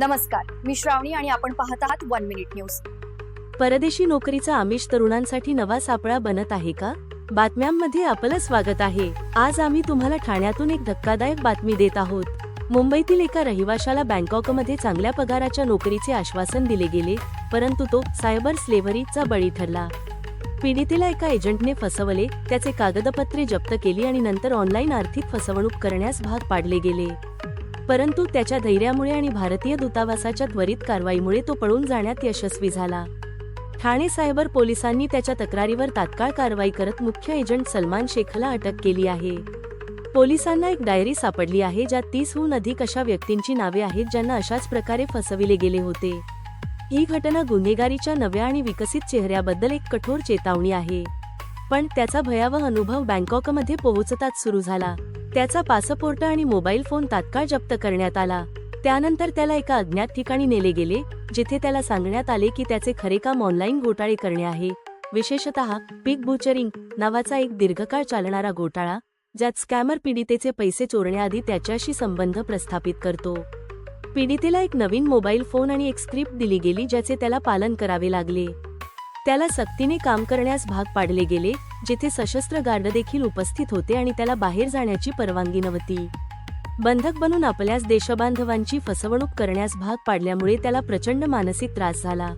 नमस्कार मी श्रावणी आणि आपण पाहत आहात वन मिनिट न्यूज. परदेशी नोकरीचा आमिष तरुणांसाठी नवा सापळा बनत आहे का? बातम्यांमध्ये आपलं स्वागत आहे. आज आम्ही तुम्हाला ठाण्यातून एक धक्कादायक बातमी देत आहोत. मुंबईतील एका रहिवाशाला बँकॉकमध्ये चांगल्या पगाराच्या नोकरीचे आश्वासन दिले गेले परंतु तो सायबर स्लेव्हरीचा बळी ठरला. पीडितेला एका एजंटने फसवले त्याचे कागदपत्रे जप्त केली आणि नंतर ऑनलाईन आर्थिक फसवणूक करण्यास भाग पाडले गेले. परंतु त्याच्या धैर्यामुळे आणि भारतीय दूतावासाच्या त्वरित कारवाईमुळे तो पळून जाण्यात यशस्वी झाला. ठाणे सायबर पोलिसांनी त्याच्या तक्रारीवर तात्काळ कारवाई करत मुख्य एजंट सलमान शेखला अटक केली आहे. पोलिसांना एक डायरी सापडली आहे ज्यात तीसहून अधिक अशा व्यक्तींची नावे आहेत ज्यांना अशाच प्रकारे फसविले गेले होते. ही घटना गुन्हेगारीच्या नव्या आणि विकसित चेहऱ्याबद्दल एक कठोर चेतावणी आहे. पण त्याचा भयावह अनुभव बँकॉकमध्ये पोहोचताच सुरू झाला. त्याचा पासपोर्ट आणि मोबाईल फोन तात्काळ जप्त करण्यात आला. त्यानंतर त्याला एका अज्ञात ठिकाणी नेले गेले जिथे त्याला सांगण्यात आले की त्याचे खरे काम ऑनलाईन घोटाळे करणे आहे. विशेषतः पिक बुचरिंग नावाचा एक दीर्घकाळ चालणारा घोटाळा ज्यात स्कॅमर पीडितेचे पैसे चोरण्याआधी त्याच्याशी संबंध प्रस्थापित करतो. पीडितेला एक नवीन मोबाईल फोन आणि एक स्क्रिप्ट दिली गेली ज्याचे त्याला पालन करावे लागले. त्याला सक्तीने काम करण्यास भाग पाडले गेले जेथे सशस्त्र गार्ड देखील उपस्थित होते आणि त्याला बाहेर जाण्याची परवानगी नव्हती. बंधक बनून आपल्यास देशबांधवांची फसवणूक करण्यास भाग पाडल्यामुळे त्याला प्रचंड मानसिक त्रास झाला.